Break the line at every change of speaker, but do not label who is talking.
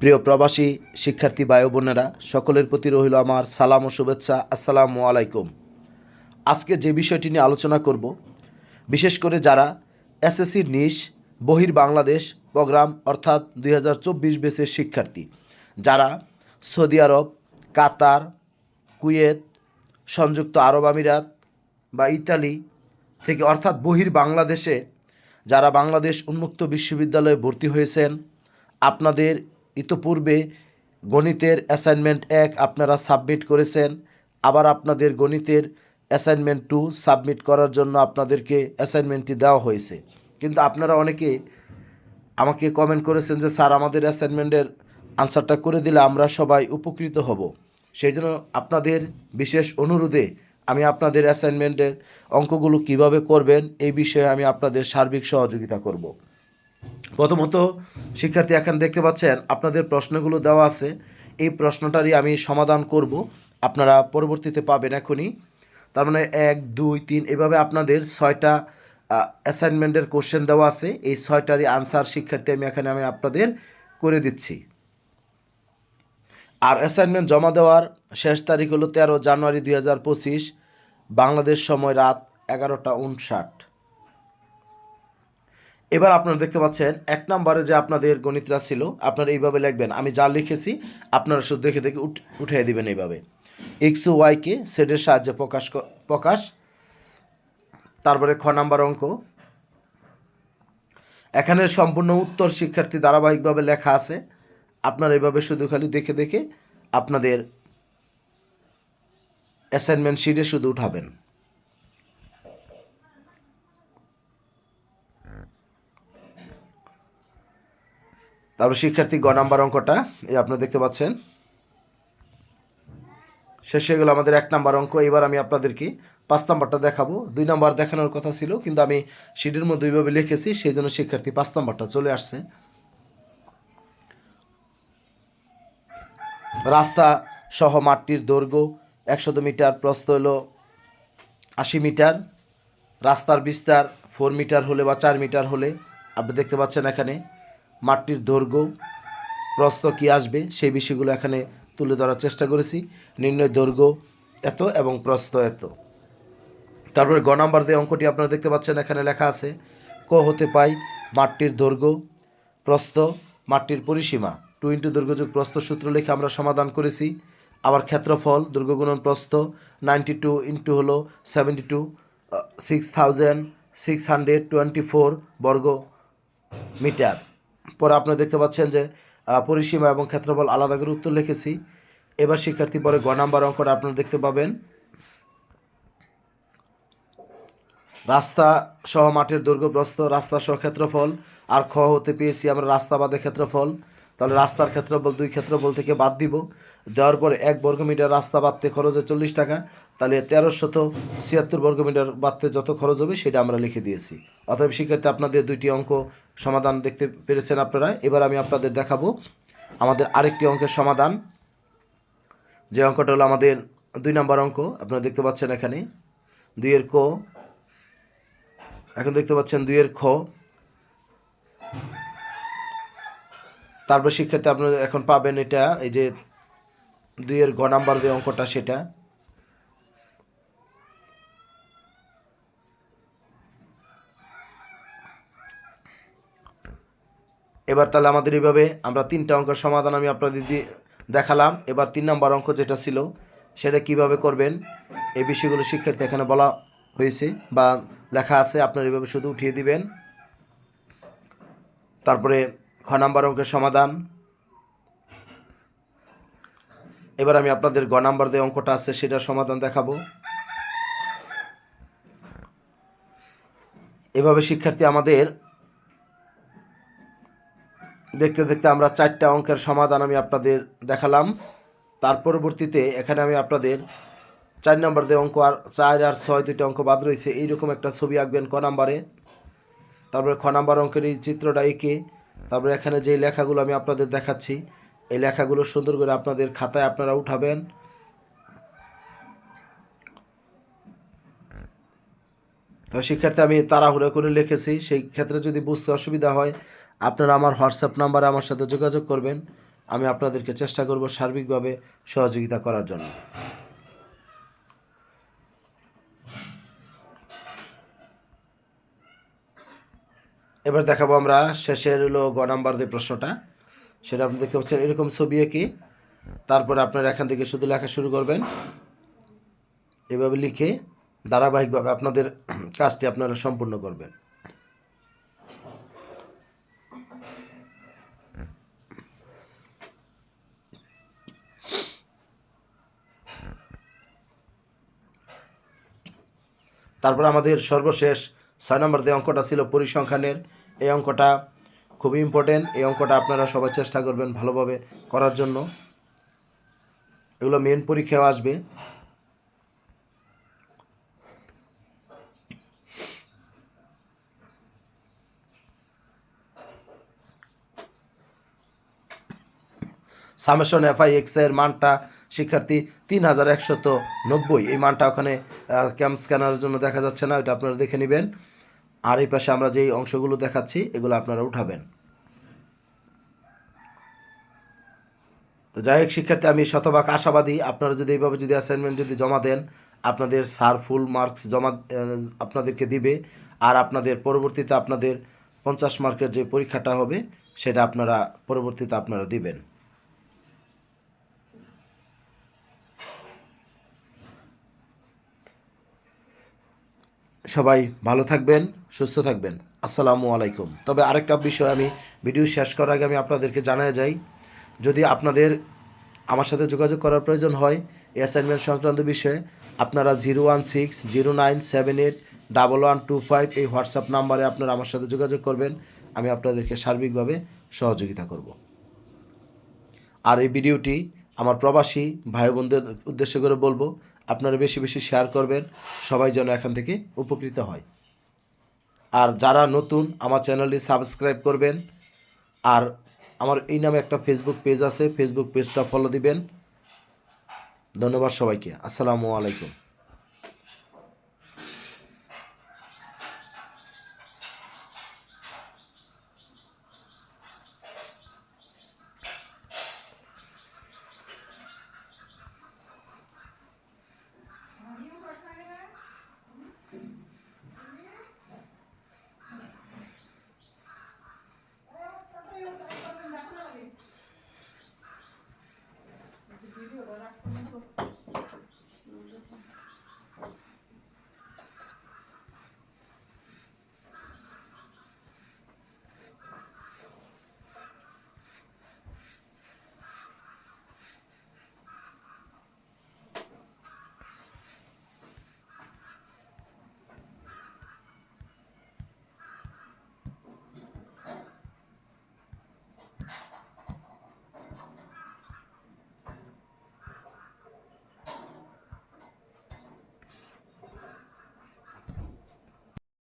প্রিয় প্রবাসী শিক্ষার্থী ভাই বোনেরা, সকলের প্রতি রহিল আমার সালাম ও শুভেচ্ছা। আসসালামু আলাইকুম। আজকে যে বিষয়টি নিয়ে আলোচনা করব, বিশেষ করে যারা এসএসসির নিশ, বহির বাংলাদেশ প্রোগ্রাম অর্থাৎ দুই হাজার চব্বিশ বেসের শিক্ষার্থী, যারা সৌদি আরব, কাতার, কুয়েত, সংযুক্ত আরব আমিরাত বা ইতালি থেকে অর্থাৎ বহির বাংলাদেশে যারা বাংলাদেশ উন্মুক্ত বিশ্ববিদ্যালয়ে ভর্তি হয়েছেন, আপনাদের ইতোপূর্বে গণিতের অ্যাসাইনমেন্ট এক আপনারা সাবমিট করেছেন, আবার আপনাদের গণিতের অ্যাসাইনমেন্ট টু সাবমিট করার জন্য আপনাদেরকে অ্যাসাইনমেন্টটি দেওয়া হয়েছে। কিন্তু আপনারা অনেকে আমাকে কমেন্ট করেছেন যে, স্যার, আমাদের অ্যাসাইনমেন্টের আনসারটা করে দিলে আমরা সবাই উপকৃত হব। সেই জন্য আপনাদের বিশেষ অনুরোধে আমি আপনাদের অ্যাসাইনমেন্টের অঙ্কগুলো কীভাবে করবেন, এই বিষয়ে আমি আপনাদের সার্বিক সহযোগিতা করব। প্রথমত, শিক্ষার্থী এখন দেখতে পাচ্ছেন, আপনাদের প্রশ্নগুলো দেওয়া আছে। এই প্রশ্নটারই আমি সমাধান করব। আপনারা পরবর্তীতে পাবেন এখনই। তার মানে এক, দুই, তিন, এভাবে আপনাদের ছয়টা অ্যাসাইনমেন্টের কোশ্চেন দেওয়া আছে। এই ছয়টারই আনসার শিক্ষার্থী আমি এখানে আমি আপনাদের করে দিচ্ছি। আর অ্যাসাইনমেন্ট জমা দেওয়ার শেষ তারিখ হলো তেরো জানুয়ারি দুই হাজার পঁচিশ, বাংলাদেশ সময় রাত এগারোটা উনষাট এবার আপনারা দেখতে পাচ্ছেন, এক নম্বরে যে আপনাদের গণিতরা ছিল, আপনারা এইভাবে লিখবেন, আমি যা লিখেছি, আপনারা শুধু দেখে দেখে উঠ উঠিয়ে দিবেন এইভাবে। এক্স ওয়াইকে সেটের সাহায্যে প্রকাশ প্রকাশ, তারপরে খ নাম্বার অঙ্ক। এখানে সম্পূর্ণ উত্তর শিক্ষার্থী ধারাবাহিকভাবে লেখা আছে, আপনারা এইভাবে শুধু খালি দেখে দেখে আপনাদের অ্যাসাইনমেন্ট শিটে শুধু উঠাবেন। তারপর শিক্ষার্থী গ নাম্বার অঙ্কটা, এই আপনারা দেখতে পাচ্ছেন। শেষ হয়ে গেল আমাদের এক নাম্বার অঙ্ক। এবার আমি আপনাদেরকে পাঁচ নাম্বারটা দেখাবো। দুই নাম্বার দেখানোর কথা ছিল, কিন্তু আমি শিটের মধ্যে ওইভাবে লিখেছি, সেই জন্য শিক্ষার্থী পাঁচ নাম্বারটা চলে আসছে। রাস্তা সহ মাঠটির দৈর্ঘ্য একশত মিটার, প্রস্থ হলো আশি মিটার। রাস্তার বিস্তার ফোর মিটার হলে বা চার মিটার হলে, আপনি দেখতে পাচ্ছেন এখানে মাঠটির দৈর্ঘ্য প্রস্ত কি আসবে, সেই বিষয়গুলো এখানে তুলে ধরার চেষ্টা করেছি। নির্ণয় দৈর্ঘ্য এত এবং প্রস্ত এত। তারপরে গ নাম্বার দিয়ে অঙ্কটি আপনারা দেখতে পাচ্ছেন, এখানে লেখা আছে, ক হতে পাই মাঠটির দৈর্ঘ্য প্রস্ত মাঠটির পরিসীমা। টু ইন্টু দৈর্ঘ্যযোগ প্রস্থ সূত্র লিখে আমরা সমাধান করেছি। আবার ক্ষেত্রফল, দৈর্ঘ্য গুণন প্রস্থ, নাইনটি টু ইন্টু হলো seventy two six thousand six hundred twenty four বর্গ মিটার পরে আপনারা দেখতে পাচ্ছেন যে পরিসীমা এবং ক্ষেত্রফল আলাদা করে উত্তর লিখেছি। এবার শিক্ষার্থী পরে গ নাম্বার অঙ্কটা আপনারা দেখতে পাবেন। রাস্তা সহ মাঠের দৈর্ঘ্য প্রস্থ রাস্তা সহ ক্ষেত্রফল, আর খ হতে পেয়েছি আমরা রাস্তা বাদে ক্ষেত্রফল। তাহলে রাস্তার ক্ষেত্রফল, দুই ক্ষেত্রফল থেকে বাদ দিব। দেওয়ার পরে এক বর্গমিটার রাস্তা বাঁধতে খরচ হয় চল্লিশ টাকা। তাহলে তেরোশত ছিয়াত্তর বর্গমিটার বাঁধতে যত খরচ হবে, সেটা আমরা লিখে দিয়েছি। অতএব শিক্ষার্থী, আপনাদের দুইটি অঙ্ক সমাধান দেখতে পেরেছেন আপনারা। এবার আমি আপনাদের দেখাবো আমাদের আরেকটি অঙ্কের সমাধান। যে অঙ্কটা হলো আমাদের দুই নম্বর অঙ্ক, আপনারা দেখতে পাচ্ছেন এখানে। দুইয়ের ক, এখন দেখতে পাচ্ছেন দুইয়ের খ। তারপর শিক্ষার্থী আপনারা এখন পাবেন এটা, এই যে দুইয়ের ঘ নাম্বার যে অঙ্কটা, সেটা। এবার তাহলে আমাদের এইভাবে আমরা তিনটা অঙ্কের সমাধান আমি আপনাদের দেখালাম। এবার তিন নম্বর অঙ্ক যেটা ছিল, সেটা কীভাবে করবেন? এই বিষয়গুলো শিক্ষার্থী এখানে বলা হয়েছে বা লেখা আছে, আপনার এইভাবে শুধু উঠিয়ে দিবেন। তারপরে খ নাম্বার অঙ্কের সমাধান। এবার আমি আপনাদের গ নাম্বার যে অঙ্কটা আছে, সেটার সমাধান দেখাবো। এভাবে শিক্ষার্থী আমাদের দেখতে দেখতে আমরা চারটা অঙ্কের সমাধান আমি আপনাদের দেখালাম। তার পরবর্তীতে এখানে আমি আপনাদের চার নম্বর দিয়ে অঙ্ক আর চার আর ছয় দুইটা অঙ্ক বাদ রয়েছে। এইরকম একটা ছবি আঁকবেন ক নাম্বারে। তারপরে খ নাম্বার অঙ্কের এই চিত্রটা এঁকে তারপরে এখানে যে লেখাগুলো আমি আপনাদের দেখাচ্ছি, এই লেখাগুলো সুন্দর করে আপনাদের খাতায় আপনারা উঠাবেন। তো শিক্ষার্থী আমি তাড়াহুড়ো করে লিখেছি। সেই ক্ষেত্রে যদি বুঝতে অসুবিধা হয় আপনারা আমার হোয়াটসঅ্যাপ নাম্বারে আমার সাথে যোগাযোগ করবেন। আমি আপনাদেরকে চেষ্টা করব সার্বিকভাবে সহযোগিতা করার জন্য। এবার দেখাবো আমরা শেষের হলো গ নাম্বার যে প্রশ্নটা। সেটা আপনি দেখতে পাচ্ছেন, এরকম ছবি এঁকে তারপরে আপনারা এখান থেকে শুধু লেখা শুরু করবেন। এভাবে লিখে ধারাবাহিকভাবে আপনাদের কাজটি আপনারা সম্পূর্ণ করবেন। তারপর আমাদের সর্বশেষ ছয় নম্বর যে অঙ্কটা ছিল পরিসংখ্যানের, এই অঙ্কটা খুবই ইম্পর্টেন্ট এই অঙ্কটা আপনারা সবাই চেষ্টা করবেন ভালোভাবে করার জন্য। এগুলো মেন পরীক্ষাও আসবে। সামেশন এফআই এক্সের মানটা, শিক্ষার্থী তিন হাজার একশত নব্বই। এই মানটা ওখানে ক্যাম্প স্ক্যানারের জন্য দেখা যাচ্ছে না এটা আপনারা দেখে নেবেন। আর এই পাশে আমরা যেই অংশগুলো দেখাচ্ছি, এগুলো আপনারা উঠাবেন। তো যাই হোক, শিক্ষার্থী, আমি শতভাগ আশাবাদী। আপনারা যদি এইভাবে যদি অ্যাসাইনমেন্ট যদি জমা দেন, আপনাদের স্যার ফুল মার্কস জমা আপনাদেরকে দিবে। আর আপনাদের পরবর্তীতে আপনাদের পঞ্চাশ মার্কের যে পরীক্ষাটা হবে, সেটা আপনারা, পরবর্তীতে আপনারা দিবেন। সবাই ভালো থাকবেন, সুস্থ থাকবেন। আসসালামু আলাইকুম। তবে আরেকটা বিষয় আমি ভিডিও শেষ করার আগে আমি আপনাদেরকে জানাই যাই, যদি আপনাদের আমার সাথে যোগাযোগ করার প্রয়োজন হয় এই অ্যাসাইনমেন্ট সংক্রান্ত বিষয়ে, আপনারা zero one six zero nine seven eight double one two five এই হোয়াটসঅ্যাপ নাম্বারে আপনারা আমার সাথে যোগাযোগ করবেন, আমি আপনাদেরকে সার্বিকভাবে সহযোগিতা করব। আর এই ভিডিওটি আমার প্রবাসী ভাই বোনদের উদ্দেশ্য করে বলব আপনারা বেশি বেশি শেয়ার করবেন, সবাই যেন এখান থেকে উপকৃত হয়। আর যারা নতুন, আমার চ্যানেলটি সাবস্ক্রাইব করবেন। আর আমার এই নামে একটা ফেসবুক পেজ আছে ফেসবুক পেজটা ফলো দিবেন। ধন্যবাদ সবাইকে। আসসালামু আলাইকুম।